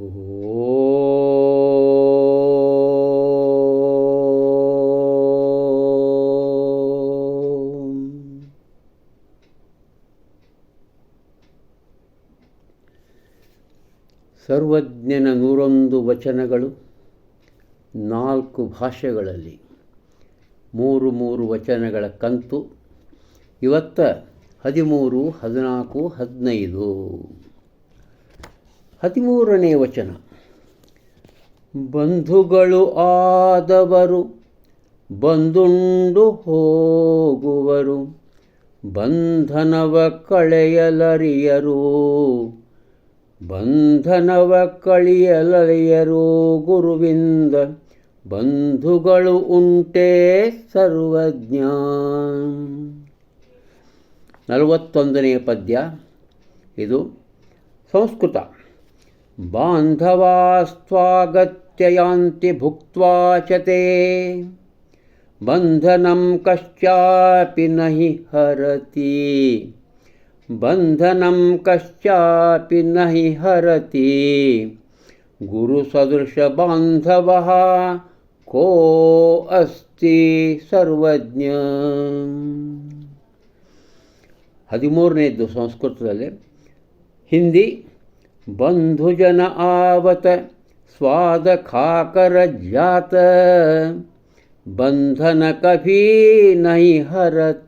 ಸರ್ವಜ್ಞನ ನೂರೊಂದು ವಚನಗಳು ನಾಲ್ಕು ಭಾಷೆಗಳಲ್ಲಿ ಮೂರು ಮೂರು ವಚನಗಳ ಕಂತು ಇವತ್ತ ಹದಿಮೂರು ಹದಿನಾಲ್ಕು ಹದಿನೈದು. ಹದಿಮೂರನೇ ವಚನ. ಬಂಧುಗಳು ಆದವರು ಬಂದುಂಡು ಹೋಗುವರು, ಬಂಧನವ ಕಳೆಯಲರಿಯರು, ಬಂಧನವ ಕಳಿಯಲರಿಯರು ಗುರುವಿಂದ ಬಂಧುಗಳು ಉಂಟೇ ಸರ್ವಜ್ಞ. ನಲವತ್ತೊಂದನೆಯ ಪದ್ಯ. ಇದು ಸಂಸ್ಕೃತ. ಬಾಂಧವಾಸ್ತ್ವಾಗತ್ಯಯಾಂತಿ ಭುಕ್ತ್ವಾ ಚ ತೇ ಬಂಧನಂ ಕಶ್ಚಾಪಿ ನಹಿ ಹರತಿ ಬಂಧನಂ ಕಶ್ಚಾಪಿ ನಹಿ ಹರತಿ ಗುರುಸದೃಶ ಬಾಂಧವ ಕೋ ಅಸ್ತಿ ಸರ್ವಜ್ಞ ಹದಿಮೂರನೇದ್ದು ಸಂಸ್ಕೃತದಲ್ಲಿ ಹಿಂದಿ बन्धुजन आवत, स्वाद खाकर जात बंधन कभी नहीं हरत।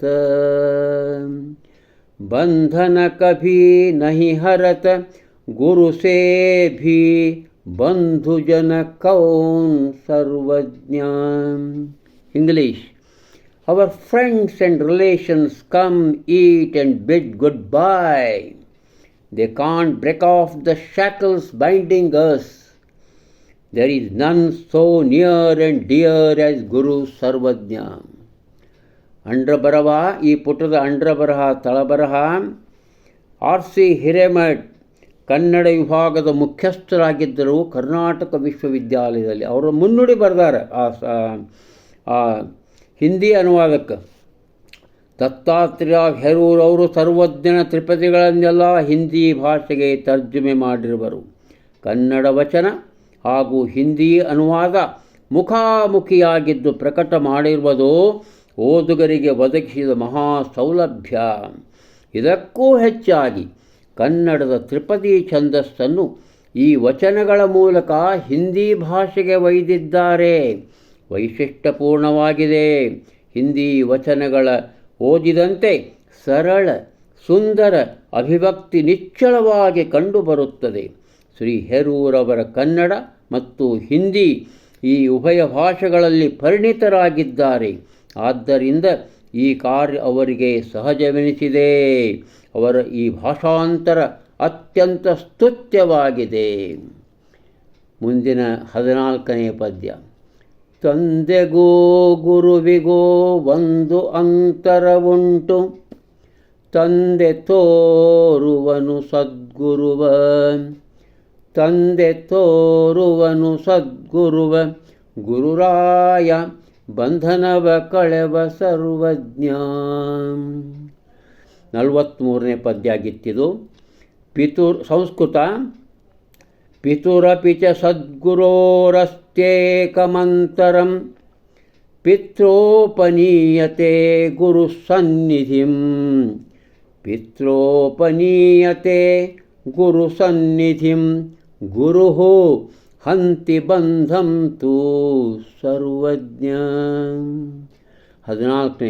बंधन कभी नहीं हरत, गुरु से भी बंधुजन कौन Sarvajna English our friends and and come eat and bid goodbye They can't break off the shackles binding us. There is none so near and dear as Guru Sarvajna. ಅಂಡ್ರಬರಹ ಈ ಪುಟದ ಅಂಡ್ರಬರಹ ತಳಬರಹ ಆರ್ ಸಿ ಹಿರೇಮಠ್ ಕನ್ನಡ ವಿಭಾಗದ ಮುಖ್ಯಸ್ಥರಾಗಿದ್ದರು ಕರ್ನಾಟಕ ವಿಶ್ವವಿದ್ಯಾಲಯದಲ್ಲಿ ಅವರು ಮುನ್ನುಡಿ ಬರೆದಾರೆ ಆ ಹಿಂದಿ ಅನುವಾದಕ್ಕೆ ದತ್ತಾತ್ರೇಯ ಹೆರೂರವರು ಸರ್ವಜ್ಞನ ತ್ರಿಪದಿಗಳನ್ನೆಲ್ಲ ಹಿಂದಿ ಭಾಷೆಗೆ ತರ್ಜುಮೆ ಮಾಡಿರುವರು. ಕನ್ನಡ ವಚನ ಹಾಗೂ ಹಿಂದಿ ಅನುವಾದ ಮುಖಾಮುಖಿಯಾಗಿದ್ದು ಪ್ರಕಟ ಮಾಡಿರುವುದು ಓದುಗರಿಗೆ ಒದಗಿಸಿದ ಮಹಾ ಸೌಲಭ್ಯ ಇದಕ್ಕೂ ಹೆಚ್ಚಾಗಿ ಕನ್ನಡದ ತ್ರಿಪದಿ ಛಂದಸ್ಸನ್ನು ಈ ವಚನಗಳ ಮೂಲಕ ಹಿಂದಿ ಭಾಷೆಗೆ ಒಯ್ದಿದ್ದಾರೆ. ವೈಶಿಷ್ಟ್ಯಪೂರ್ಣವಾಗಿದೆ. ಹಿಂದಿ ವಚನಗಳ ಓದಿದಂತೆ ಸರಳ, ಸುಂದರ ಅಭಿವ್ಯಕ್ತಿ ನಿಚ್ಚಳವಾಗಿ ಕಂಡುಬರುತ್ತದೆ. ಶ್ರೀ ಹೆರೂರವರ ಕನ್ನಡ ಮತ್ತು ಹಿಂದಿ ಈ ಉಭಯ ಭಾಷೆಗಳಲ್ಲಿ ಪರಿಣಿತರಾಗಿದ್ದಾರೆ. ಆದ್ದರಿಂದ ಈ ಕಾರ್ಯ ಅವರಿಗೆ ಸಹಜವೆನಿಸಿದೆ. ಅವರ ಈ ಭಾಷಾಂತರ ಅತ್ಯಂತ ಸ್ತುತ್ಯವಾಗಿದೆ. ಮುಂದಿನ ಹದಿನಾಲ್ಕನೇ ಪದ್ಯ. ತಂದೆಗೋ ಗುರುವಿಗೋ ಒಂದು ಅಂತರವುಂಟು ತಂದೆ ತೋರುವನು ಸದ್ಗುರುವ. ತಂದೆ ತೋರುವನು ಸದ್ಗುರುವ. ಗುರುರಾಯ, ಬಂಧನವ ಕಳೆವ ಸರ್ವಜ್ಞ. ನಲವತ್ತ್ಮೂರನೇ ಪದ್ಯ ಆಗಿತ್ತಿದು ಪಿತುರ್ ಸಂಸ್ಕೃತ. ಪಿತುರಪಿ ಚ प्रत्येकमन्तरं पित्रोपनीयते गुरुसन्निधिं। पित्रोपनीयते गुरुसन्निधिं। गुरुः हन्ति बन्धं तु सर्वज्ञ। हजनाथ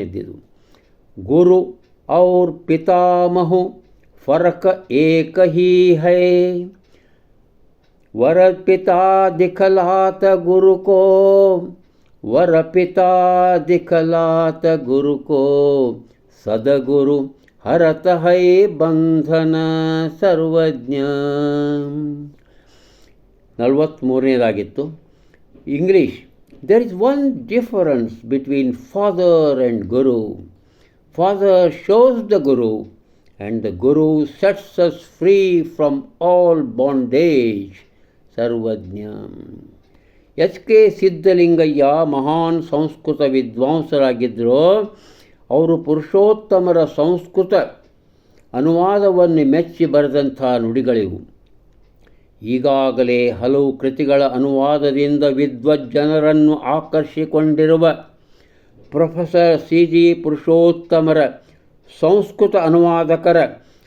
गुरु और पितामह फ़र्क एक ही है। वर पिता दिखलात गुरु को वर पिता दिखलात गुरु को सदगुरु हरत है बंधन सर्वज्ञ ನಲವತ್ತ್ಮೂರನೇದಾಗಿತ್ತು English there is one difference between father and guru father shows the guru and the guru sets us free from all bondage Sarvajna. H K Siddalingaiah ಮಹಾನ್ ಸಂಸ್ಕೃತ ವಿದ್ವಾಂಸರಾಗಿದ್ದರು ಅವರು ಪುರುಷೋತ್ತಮರ ಸಂಸ್ಕೃತ ಅನುವಾದವನ್ನು ಮೆಚ್ಚಿ ಬರೆದಂಥ ನುಡಿಗಳಿವು. ಈಗಾಗಲೇ ಹಲವು ಕೃತಿಗಳ ಅನುವಾದದಿಂದ ವಿದ್ವಜ್ಜನರನ್ನು ಆಕರ್ಷಿಕೊಂಡಿರುವ ಪ್ರೊಫೆಸರ್ ಸಿ. ಜಿ. ಪುರುಷೋತ್ತಮರ ಸಂಸ್ಕೃತ ಅನುವಾದಕರ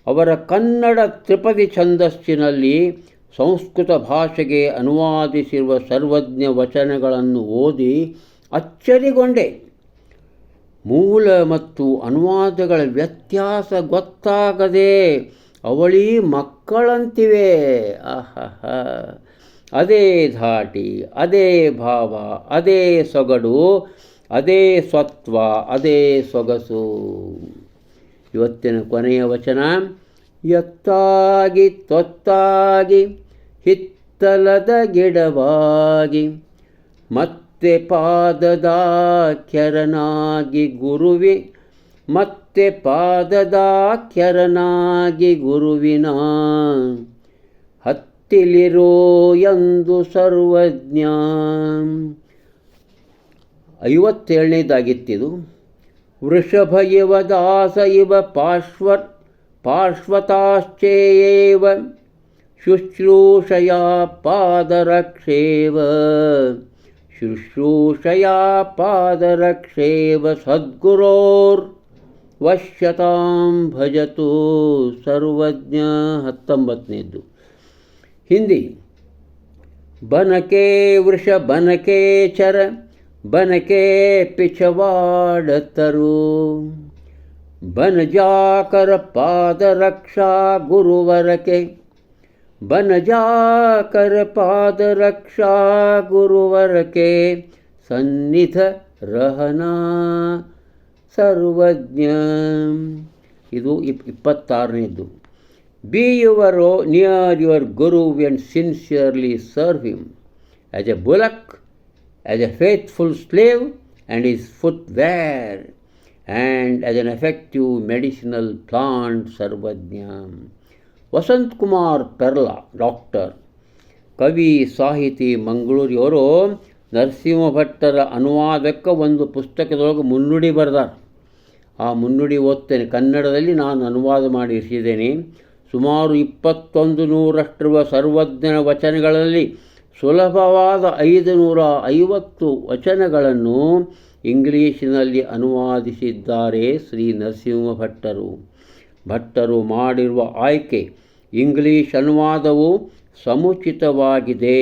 ಅವರ ಕನ್ನಡ ತ್ರಿಪದಿ ಛಂದಸ್ಸಿನಲ್ಲಿ ಸಂಸ್ಕೃತ ಭಾಷೆಗೆ ಅನುವಾದಿಸಿರುವ ಸರ್ವಜ್ಞ ವಚನಗಳನ್ನು ಓದಿ ಅಚ್ಚರಿಗೊಂಡೆ. ಮೂಲ ಮತ್ತು ಅನುವಾದಗಳ ವ್ಯತ್ಯಾಸ ಗೊತ್ತಾಗದೆ ಅವಳಿ ಮಕ್ಕಳಂತಿವೆ. ಅಹಹ. ಅದೇ ಧಾಟಿ, ಅದೇ ಭಾವ, ಅದೇ ಸೊಗಡು, ಅದೇ ಸ್ವತ್ವ, ಅದೇ ಸೊಗಸು. ಇವತ್ತಿನ ಕೊನೆಯ ವಚನ, ಎತ್ತಾಗಿ ತೊತ್ತಾಗಿ ಹಿತ್ತಲದ ಗಿಡವಾಗಿ ಮತ್ತೆ ಪಾದದ ಕೆರನಾಗಿ ಗುರುವಿ, ಮತ್ತೆ ಪಾದದ ಕೆರನಾಗಿ ಗುರುವಿನ ಹತ್ತಿಲಿರೋ ಎಂದು ಸರ್ವಜ್ಞ. ಐವತ್ತೇಳನೇದಾಗಿತ್ತಿದು. ವೃಷಭ ಇವ ದಾಸ ಇವ ಪಾರ್ಶ್ವ ಪಾರ್ಶ್ವತಾಶ್ಚೇಯೇವ ಶುಶ್ರೂಷಯ ಪಾದರಕ್ಷೇವ. ಶುಶ್ರೂಷಯಾ ಪಾದರಕ್ಷೇವ ಸದ್ಗುರೋರ್ ವಶ್ಯತಾಂ ಭಜತು ಸರ್ವಜ್ಞ ಹತ್ತೊಂಬತ್ತನೇದ್ದು. ಹಿಂದಿ. ಬನಕೆ ವೃಷ ಬನಕೆ ಚರ ಬನಕೆ ಪಿಚವಾಡತರು. ಬನಜಾಕರ ಪಾದರಕ್ಷಾ ಪಾದ ಜಾಕರ ಪಾದ ರಕ್ಷಾ ಗುರುವರಕೆ ಸನ್ನಿಧ ರಹನಾ ಸರ್ವಜ್ಞ. ಇದು ಇಪ್ ಇಪ್ಪತ್ತಾರನೇದು be your near your guru and sincerely serve him. As a bullock as a faithful slave and is footwear and as an effective medicinal plant Sarvajna Vasanth Kumar Perla, doctor. ಕವಿ ಸಾಹಿತಿ ಮಂಗಳೂರಿಯವರು ನರಸಿಂಹ ಭಟ್ಟರ ಅನುವಾದಕ್ಕೆ ಒಂದು ಪುಸ್ತಕದೊಳಗೆ ಮುನ್ನುಡಿ ಬರೆದಾರ. ಆ ಮುನ್ನುಡಿ ಓದ್ತೇನೆ. ಕನ್ನಡದಲ್ಲಿ ನಾನು ಅನುವಾದ ಮಾಡಿ ಇರಿಸಿದ್ದೇನೆ ಸುಮಾರು ಇಪ್ಪತ್ತೊಂದು ನೂರಷ್ಟಿರುವ ಸರ್ವಜ್ಞನ ವಚನಗಳಲ್ಲಿ ಸುಲಭವಾದ ಐದು ನೂರ ಐವತ್ತು ವಚನಗಳನ್ನು ಇಂಗ್ಲೀಷಿನಲ್ಲಿ ಅನುವಾದಿಸಿದ್ದಾರೆ ಶ್ರೀ ನರಸಿಂಹ ಭಟ್ಟರು ಭಟ್ಟರು ಮಾಡಿರುವ ಆಯ್ಕೆ ಇಂಗ್ಲೀಷ್ ಅನುವಾದವು ಸಮುಚಿತವಾಗಿದೆ.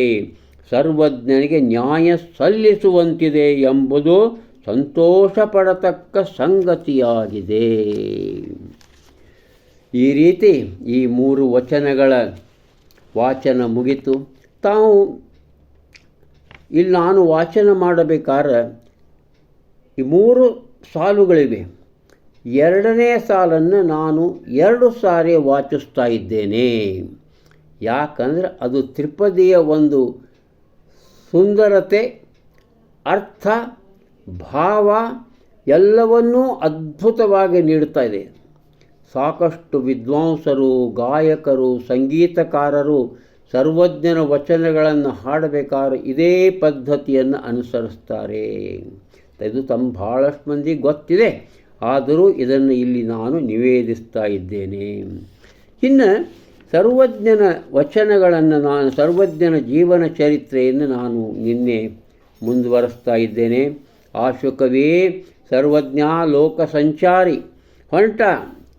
ಸರ್ವಜ್ಞನಿಗೆ ನ್ಯಾಯ ಸಲ್ಲಿಸುವಂತಿದೆ ಎಂಬುದು ಸಂತೋಷ ಪಡತಕ್ಕ ಸಂಗತಿಯಾಗಿದೆ. ಈ ರೀತಿ ಈ ಮೂರು ವಚನಗಳ ವಾಚನ ಮುಗಿತು. ತಾವು ಇಲ್ಲಿ ನಾನು ವಾಚನ ಮಾಡಬೇಕಾದ್ರೆ ಈ ಮೂರು ಸಾಲುಗಳಿವೆ. ಎರಡನೇ ಸಾಲನ್ನು ನಾನು ಎರಡು ಸಾರಿ ವಾಚಿಸ್ತಾ ಇದ್ದೇನೆ. ಯಾಕಂದರೆ ಅದು ತ್ರಿಪದಿಯ ಒಂದು ಸುಂದರತೆ, ಅರ್ಥ, ಭಾವ ಎಲ್ಲವನ್ನೂ ಅದ್ಭುತವಾಗಿ ನೀಡ್ತಾ ಇದೆ. ಸಾಕಷ್ಟು ವಿದ್ವಾಂಸರು, ಗಾಯಕರು, ಸಂಗೀತಕಾರರು ಸರ್ವಜ್ಞನ ವಚನಗಳನ್ನು ಹಾಡಬೇಕಾದ್ರೆ ಇದೇ ಪದ್ಧತಿಯನ್ನು ಅನುಸರಿಸ್ತಾರೆ. ಇದು ತಮ್ಮ ಭಾಳಷ್ಟು ಮಂದಿ ಗೊತ್ತಿದೆ. ಆದರೂ ಇದನ್ನು ಇಲ್ಲಿ ನಾನು ನಿವೇದಿಸ್ತಾ ಇದ್ದೇನೆ. ಇನ್ನು ಸರ್ವಜ್ಞನ ವಚನಗಳನ್ನು ನಾನು, ಸರ್ವಜ್ಞನ ಜೀವನ ಚರಿತ್ರೆಯನ್ನು ನಾನು ನಿನ್ನೆ ಮುಂದುವರೆಸ್ತಾ ಇದ್ದೇನೆ. ಆಶುಕವೇ ಸರ್ವಜ್ಞ ಲೋಕ ಸಂಚಾರಿ ಹೊಂಟ,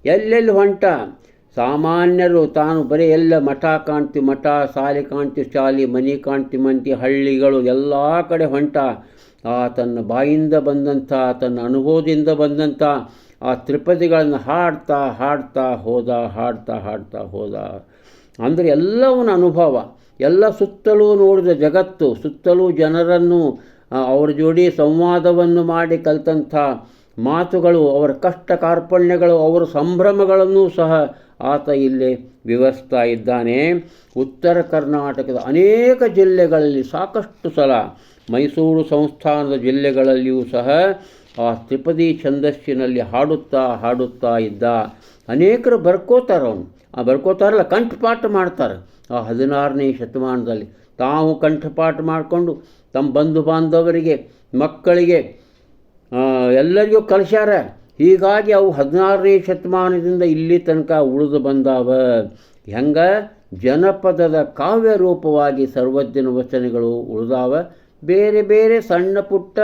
ಎಲ್ಲೆಲ್ಲಿ ಹೊಂಟ? ಸಾಮಾನ್ಯರು ತಾನು ಬರೀ ಎಲ್ಲ ಮಠ ಕಾಣ್ತಿ, ಮಠ ಶಾಲೆ ಕಾಣ್ತಿ, ಶಾಲೆ, ಮನೆ ಕಾಣ್ತಿ ಮಂತಿ ಹಳ್ಳಿಗಳು, ಎಲ್ಲ ಕಡೆ ಹೊಂಟ. ಆ ತನ್ನ ಬಾಯಿಂದ ಬಂದಂಥ ತನ್ನ ಅನುಭವದಿಂದ ಬಂದಂಥ ಆ ತ್ರಿಪದಿಗಳನ್ನು ಹಾಡ್ತಾ ಹಾಡ್ತಾ, ಹೋದ, ಹಾಡ್ತಾ ಹಾಡ್ತಾ, ಹೋದ. ಅಂದರೆ ಎಲ್ಲವನ್ನ ಅನುಭವ. ಎಲ್ಲ ಸುತ್ತಲೂ ನೋಡಿದ ಜಗತ್ತು, ಸುತ್ತಲೂ ಜನರನ್ನು ಅವರ ಜೋಡಿ ಸಂವಾದವನ್ನು ಮಾಡಿ ಕಲಿತಂಥ ಮಾತುಗಳು, ಅವರ ಕಷ್ಟ ಕಾರ್ಪಣ್ಯಗಳು ಅವರ ಸಂಭ್ರಮಗಳನ್ನು ಸಹ ಆತ ಇಲ್ಲಿ ವಿವರಿಸ್ತಾ ಇದ್ದಾನೆ. ಉತ್ತರ ಕರ್ನಾಟಕದ ಅನೇಕ ಜಿಲ್ಲೆಗಳಲ್ಲಿ ಸಾಕಷ್ಟು ಸಲ ಮೈಸೂರು ಸಂಸ್ಥಾನದ ಜಿಲ್ಲೆಗಳಲ್ಲಿಯೂ ಸಹ ಆ ತ್ರಿಪದಿ ಛಂದಸ್ಸಿನಲ್ಲಿ ಹಾಡುತ್ತಾ ಹಾಡುತ್ತಾ ಇದ್ದ ಅನೇಕರು ಬರ್ಕೋತಾರೆ ಅವನು. ಆ ಬರ್ಕೋತಾರಲ್ಲ ಕಂಠಪಾಠ ಮಾಡ್ತಾರೆ. ಆ ಹದಿನಾರನೇ ಶತಮಾನದಲ್ಲಿ ತಾವು ಕಂಠಪಾಠ ಮಾಡಿಕೊಂಡು ತಮ್ಮ ಬಂಧು ಬಾಂಧವರಿಗೆ, ಮಕ್ಕಳಿಗೆ ಎಲ್ಲರಿಗೂ ಕಲಿಸ್ಯಾರ. ಹೀಗಾಗಿ ಅವು ಹದಿನಾರನೇ ಶತಮಾನದಿಂದ ಇಲ್ಲಿ ತನಕ ಉಳಿದು ಬಂದಾವ. ಹೆಂಗೆ? ಜನಪದದ ಕಾವ್ಯ ರೂಪವಾಗಿ ಸರ್ವಜ್ಞನ ವಚನಗಳು ಉಳಿದಾವ. ಬೇರೆ ಬೇರೆ ಸಣ್ಣ ಪುಟ್ಟ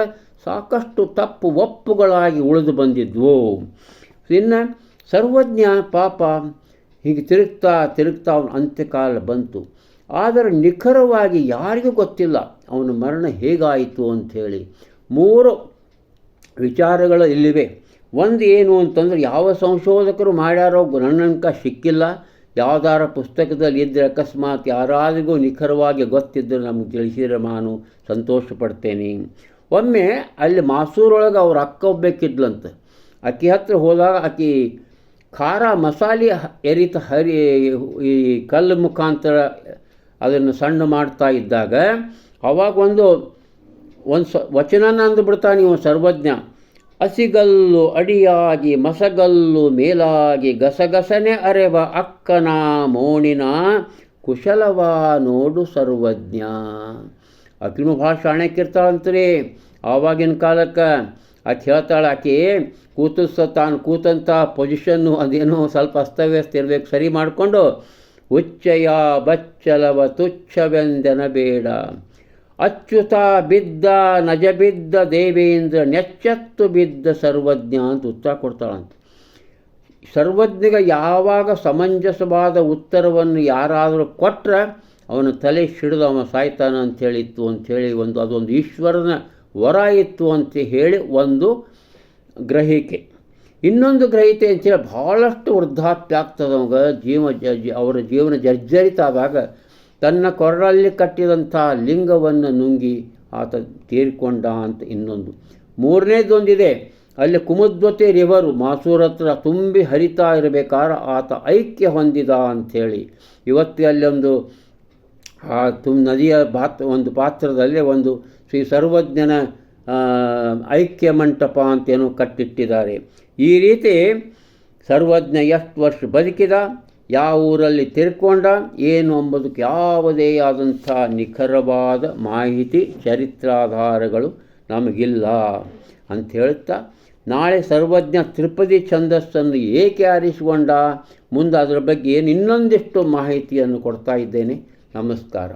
ಸಾಕಷ್ಟು ತಪ್ಪು ಒಪ್ಪುಗಳಾಗಿ ಉಳಿದು ಬಂದಿದ್ವು. ಇನ್ನು ಸರ್ವಜ್ಞ ಪಾಪ ಹೀಗೆ ತಿರುಗ್ತಾ ತಿರುಗ್ತಾ ಅವನ ಅಂತ್ಯಕಾಲ ಬಂತು. ಆದರೆ ನಿಖರವಾಗಿ ಯಾರಿಗೂ ಗೊತ್ತಿಲ್ಲ ಅವನ ಮರಣ ಹೇಗಾಯಿತು ಅಂಥೇಳಿ. ಮೂರು ವಿಚಾರಗಳು ಇಲ್ಲಿವೆ. ಒಂದು ಏನು ಅಂತಂದ್ರೆ ಯಾವ ಸಂಶೋಧಕರು ಮಾಡ್ಯಾರೋ ನನ್ನಂಕ ಸಿಕ್ಕಿಲ್ಲ. ಯಾವ್ದಾರ ಪುಸ್ತಕದಲ್ಲಿ ಇದ್ದರೆ ಅಕಸ್ಮಾತ್ ಯಾರಾದಿಗೂ ನಿಖರವಾಗಿ ಗೊತ್ತಿದ್ದರೆ ನಮಗೆ ತಿಳಿಸಿದ್ರೆ ನಾನು ಸಂತೋಷ ಪಡ್ತೇನೆ ಒಮ್ಮೆ ಅಲ್ಲಿ ಮಾಸೂರೊಳಗೆ ಅವ್ರ ಅಕ್ಕ ಒಬ್ಬೇಕಿದ್ಲಂತ. ಅಕ್ಕಿ ಹತ್ರ ಹೋದಾಗ ಆಕಿ ಖಾರ ಮಸಾಲೆ ಎರಿತ ಹರಿ ಈ ಕಲ್ಲು ಮುಖಾಂತರ ಅದನ್ನು ಸಣ್ಣ ಮಾಡ್ತಾ ಇದ್ದಾಗ ಅವಾಗ ಒಂದು ಒಂದು ಸ ವಚನನ ಅಂದ್ಬಿಡ್ತಾನೆ ನೀವು ಸರ್ವಜ್ಞ. ಹಸಿಗಲ್ಲು ಅಡಿಯಾಗಿ ಮಸಗಲ್ಲು ಮೇಲಾಗಿ ಗಸಗಸನೆ ಅರೆವ ಅಕ್ಕನ ಮೋಣಿನ ಕುಶಲವ ನೋಡು ಸರ್ವಜ್ಞ. ಆಕಿನೂ ಭಾಳ ಶಾಣಕ್ಕಿರ್ತಾಳಂತ್ರಿ ಆವಾಗಿನ ಕಾಲಕ್ಕೆ ಆಕೆ ಹೇಳ್ತಾಳೆ, ಆಕೆ ಕೂತಿಸ ತಾನು ಕೂತಂಥ ಪೊಸಿಷನ್ನು ಅದೇನೋ ಸ್ವಲ್ಪ ಅಸ್ತವ್ಯಸ್ತ ಇರಬೇಕು, ಸರಿ ಮಾಡಿಕೊಂಡು ಉಚ್ಚಯ ಬಚ್ಚಲವ ತುಚ್ಛವೆಂದೆನ ಬೇಡ ಅಚ್ಯುತ ಬಿದ್ದ, ನಜ ಬಿದ್ದ ದೇವೇಂದ್ರ ನೆಚ್ಚತ್ತು ಬಿದ್ದ ಸರ್ವಜ್ಞ ಅಂತ ಉತ್ತರ ಕೊಡ್ತಾಳಂತೆ. ಸರ್ವಜ್ಞಗ ಯಾವಾಗ ಸಮಂಜಸವಾದ ಉತ್ತರವನ್ನು ಯಾರಾದರೂ ಕೊಟ್ಟರೆ ಅವನ ತಲೆ ಸಿಡಿದು ಅವನ ಸಾಯ್ತಾನ ಅಂಥೇಳಿತ್ತು ಅಂಥೇಳಿ ಒಂದು, ಅದೊಂದು ಈಶ್ವರನ ವರ ಇತ್ತು ಅಂತ ಹೇಳಿ ಒಂದು ಗ್ರಹಿಕೆ. ಇನ್ನೊಂದು ಗ್ರಹಿಕೆ ಅಂತೇಳಿ ಭಾಳಷ್ಟು ವೃದ್ಧಾಪ್ಯ ಆಗ್ತದೆ ಅವಾಗ. ಜೀವ ಅವರ ಜೀವನ ಜರ್ಜರಿತ ಆದಾಗ ತನ್ನ ಕೊರಳಲ್ಲಿ ಕಟ್ಟಿದಂಥ ಲಿಂಗವನ್ನು ನುಂಗಿ ಆತ ತೀರಿಕೊಂಡ ಅಂತ ಇನ್ನೊಂದು. ಮೂರನೇದೊಂದಿದೆ, ಅಲ್ಲಿ ಕುಮದ್ವತೆ ರಿವರು ಮಾಸೂರ್ ಹತ್ರ ತುಂಬಿ ಹರಿತಾ ಇರಬೇಕಾದ್ರೆ ಆತ ಐಕ್ಯ ಹೊಂದಿದ ಅಂಥೇಳಿ. ಇವತ್ತು ಅಲ್ಲೊಂದು, ಆ ತುಮ್ ನದಿಯ ಪಾತ್ ಒಂದು ಪಾತ್ರದಲ್ಲಿ ಒಂದು ಶ್ರೀ ಸರ್ವಜ್ಞನ ಐಕ್ಯ ಮಂಟಪ ಅಂತೇನೋ ಕಟ್ಟಿಟ್ಟಿದ್ದಾರೆ. ಈ ರೀತಿ ಸರ್ವಜ್ಞ ಎಷ್ಟು ವರ್ಷ ಬದುಕಿದ ಯಾವ ಊರಲ್ಲಿ ತಿರ್ಕೊಂಡ ಏನು ಎಂಬುದಕ್ಕೆ ಯಾವುದೇ ಆದಂಥ ನಿಖರವಾದ ಮಾಹಿತಿ, ಚರಿತ್ರಾಧಾರಗಳು ನಮಗಿಲ್ಲ ಅಂತ ಹೇಳ್ತಾ ನಾಳೆ ಸರ್ವಜ್ಞ ತ್ರಿಪದಿ ಛಂದಸ್ಸನ್ನು ಏಕೆ ಆರಿಸಿಕೊಂಡ? ಮುಂದೆ ಅದರ ಬಗ್ಗೆ ಏನು ಇನ್ನೊಂದಿಷ್ಟು ಮಾಹಿತಿಯನ್ನು ಕೊಡ್ತಾ ಇದ್ದೇನೆ. ನಮಸ್ಕಾರ.